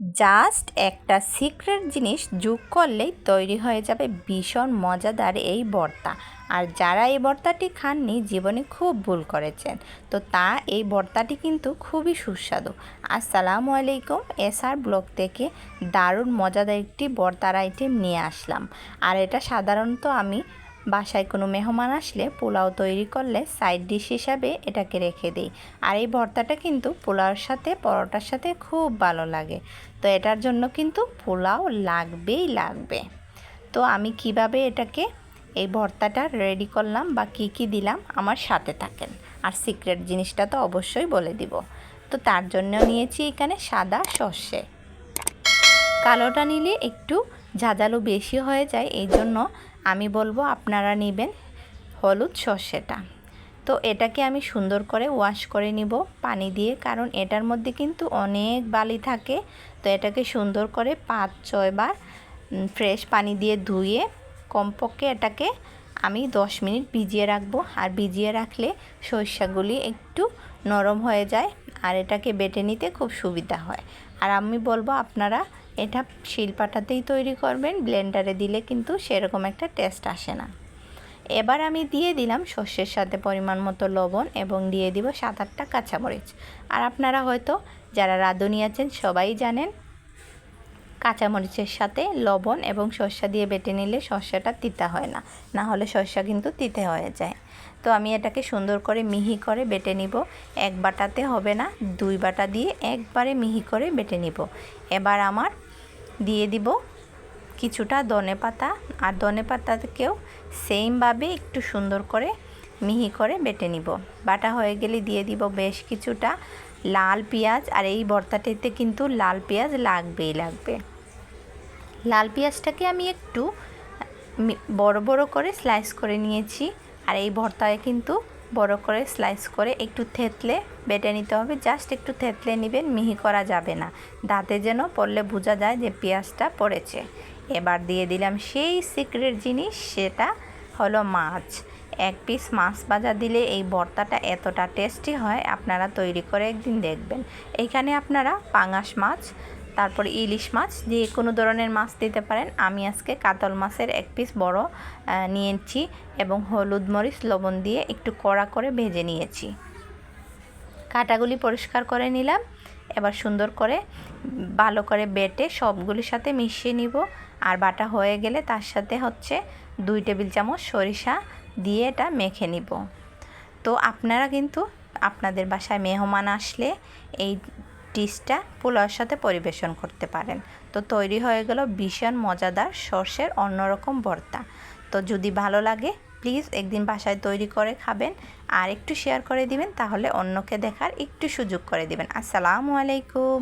Just একটা secret জিনিস যোগ করলেই তৈরি হয়ে যাবে ভীষণ মজাদার এই ভর্তা আর যারা এই ভর্তাটি খাননি, জীবনে খুব ভুল করেছেন। তো তা, এই ভর্তাটি কিন্তু খুবই সুস্বাদু। আসসালামু আলাইকুম, এসআর ব্লগ থেকে দারুণ মজাদার একটি ভর্তার আইটেম নিয়ে আসলাম। আর এটা সাধারণত আমি বাসায় কোনো মেহমান আসলে পোলাও তৈরি করলে সাইড ডিশ হিসাবে এটাকে রেখে দিই। আর এই ভর্তাটা কিন্তু পোলাওর সাথে, পরোটার সাথে খুব ভালো লাগে। তো এটার জন্য কিন্তু পোলাও লাগবেই লাগবে। তো আমি কীভাবে এটাকে, এই ভর্তাটা রেডি করলাম বা কি কি দিলাম আমার সাথে থাকেন। আর সিক্রেট জিনিসটা তো অবশ্যই বলে দিব। তো তার জন্য নিয়েছি এখানে সাদা সর্ষে। কালোটা নিলে একটু ঝাঁঝালো বেশি হয়ে যায় এই জন্য আমি বলব আপনারা নেবেন হলুদ সর্ষেটা। তো এটাকে আমি সুন্দর করে ওয়াশ করে নিব পানি দিয়ে, কারণ এটার মধ্যে কিন্তু অনেক বালি থাকে। তো এটাকে সুন্দর করে পাঁচ ছয়বার ফ্রেশ পানি দিয়ে ধুয়ে কমপক্ষে এটাকে আমি দশ মিনিট ভিজিয়ে রাখব। আর ভিজিয়ে রাখলে সরিষাগুলি একটু নরম হয়ে যায় আর এটাকে বেটে নিতে খুব সুবিধা হয়। আর আমি বলব আপনারা এটা শিলপাটাতেই তৈরি করবেন, ব্লেন্ডারে দিলে কিন্তু সেরকম একটা টেস্ট আসে না। এবার আমি দিয়ে দিলাম শস্যের সাথে পরিমাণ মতো লবণ এবং দিয়ে দিব সাত আটটা কাঁচামরিচ। আর আপনারা হয়তো যারা রাঁধুনি আছেন সবাই জানেন, কাঁচামরিচের সাথে লবণ এবং সর্ষা দিয়ে বেটে নিলে সর্ষাটা তিতা হয় না না হলে সর্ষা কিন্তু তিতে হয়ে যায়। তো আমি এটাকে সুন্দর করে মিহি করে বেটে নিব। এক বাটাতে হবে না, দুই বাটা দিয়ে একবারে মিহি করে বেটে নিব। এবার আমার দিয়ে দিব কিছুটা ধনে পাতা আর ধনে পাতাকেও সেমভাবে একটু সুন্দর করে মিহি করে বেটে নিব। বাটা হয়ে গেলে দিয়ে দিব বেশ কিছুটা লাল পেঁয়াজ আর এই ভর্তাটিতে কিন্তু লাল পেঁয়াজ লাগবেই লাগবে। লাল পেঁয়াজটাকে আমি একটু বড় বড় করে স্লাইস করে নিয়েছি আর এই ভর্তায় কিন্তু বড় করে স্লাইস করে একটু থেতলে বেটে নিতে হবে। জাস্ট একটু থেতলে নেবেন, মিহি করা যাবে না। দাঁতে যেন পড়লে বোঝা যায় যে পেঁয়াজটা পড়েছে। এবার দিয়ে দিলাম সেই সিক্রেট জিনিস, সেটা হলো মাছ। এক পিস মাছ ভাজা দিলে এই ভর্তাটা এতটা টেস্টি হয়, আপনারা তৈরি করে একদিন দেখবেন। এইখানে আপনারা পাঙাশ মাছ তারপরে ইলিশ মাছ, যে কোনো ধরনের মাছ দিতে পারেন। আমি আজকে কাতল মাছের এক পিস বড় নিয়েছি এবং হলুদ মরিচ, লবণ দিয়ে একটু কড়া করে ভেজে নিয়েছি। কাটাগুলি পরিষ্কার করে নিলাম। এবার সুন্দর করে ভালো করে বেটে সবগুলির সাথে মিশিয়ে নিব। আর বাটা হয়ে গেলে তার সাথে হচ্ছে দুই টেবিল চামচ সরিষা দিয়ে এটা মেখে নিব। তো আপনারা কিন্তু, আপনাদের বাসায় মেহমান আসলে এই ডিশটা পোলাওর সাথে পরিবেশন করতে পারেন। তো তৈরি হয়ে গেল ভীষণ মজাদার সর্ষের অন্যরকম ভর্তা। তো যদি ভালো লাগে, প্লিজ একদিন বাসায় তৈরি করে খাবেন। আর একটু শেয়ার করে দিবেন, তাহলে অন্যকে দেখার একটু সুযোগ করে দিবেন। আসসালামু আলাইকুম।